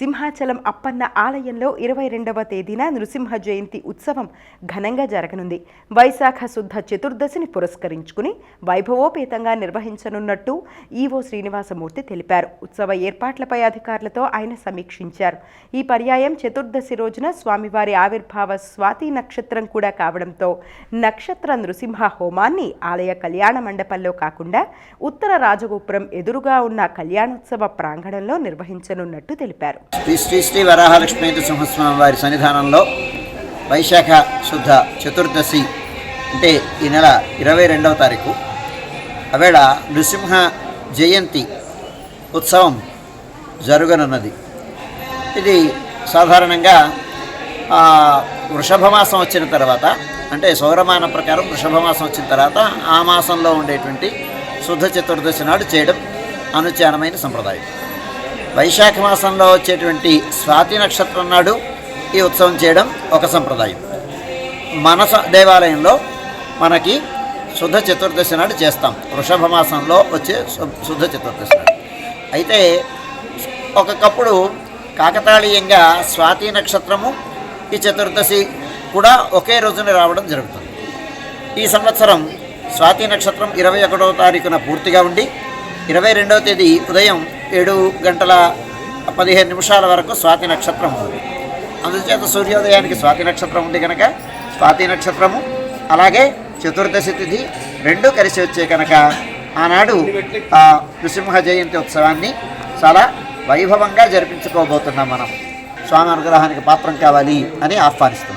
సింహాచలం అప్పన్న ఆలయంలో ఇరవై రెండవ తేదీన నృసింహ జయంతి ఉత్సవం ఘనంగా జరగనుంది. వైశాఖ శుద్ధ చతుర్దశిని పురస్కరించుకుని వైభవోపేతంగా నిర్వహించనున్నట్టు ఈవో శ్రీనివాసమూర్తి తెలిపారు. ఉత్సవ ఏర్పాట్లపై అధికారులతో ఆయన సమీక్షించారు. ఈ పర్యాయం చతుర్దశి రోజున స్వామివారి ఆవిర్భావ స్వాతి నక్షత్రం కూడా కావడంతో నక్షత్ర నృసింహ హోమాన్ని ఆలయ కళ్యాణ మండపంలో కాకుండా ఉత్తర రాజగోపురం ఎదురుగా ఉన్న కళ్యాణోత్సవ ప్రాంగణంలో నిర్వహించనున్నట్టు తెలిపారు. శ్రీ శ్రీ శ్రీ వరాహలక్ష్మీ సింహస్వామి వారి సన్నిధానంలో వైశాఖ శుద్ధ చతుర్దశి అంటే ఈ నెల ఇరవై రెండవ తారీఖు. అవేళ నృసింహ జయంతి ఉత్సవం జరగనున్నది. ఇది సాధారణంగా వృషభమాసం వచ్చిన తర్వాత అంటే సౌరమానం ప్రకారం వృషభమాసం వచ్చిన తర్వాత ఆ మాసంలో ఉండేటువంటి శుద్ధ చతుర్దశి నాడు చేయడం అనుచారమైన సంప్రదాయం. వైశాఖ మాసంలో వచ్చేటువంటి స్వాతి నక్షత్రం నాడు ఈ ఉత్సవం చేయడం ఒక సంప్రదాయం. మనస దేవాలయంలో మనకి శుద్ధ చతుర్దశి నాడు చేస్తాం. వృషభ మాసంలో వచ్చే శుద్ధ చతుర్దశి నాడు. అయితే ఒక్కొక్కప్పుడు కాకతాళీయంగా స్వాతి నక్షత్రము ఈ చతుర్దశి కూడా ఒకే రోజున రావడం జరుగుతుంది. ఈ సంవత్సరం స్వాతి నక్షత్రం ఇరవై ఒకటవ తారీఖున పూర్తిగా ఉండి ఇరవై రెండవ తేదీ ఉదయం ఏడు గంటల పదిహేను నిమిషాల వరకు స్వాతి నక్షత్రం ఉంది. అందుచేత సూర్యోదయానికి స్వాతి నక్షత్రం ఉంది కనుక స్వాతి నక్షత్రము అలాగే చతుర్దశి తిథి రెండు కలిసి వచ్చే కనుక ఆనాడు ఆ నృసింహ జయంతి ఉత్సవాన్ని చాలా వైభవంగా జరిపించుకోబోతున్నాం మనం. స్వామి అనుగ్రహానికి పాత్రం కావాలి అని ఆహ్వానిస్తాం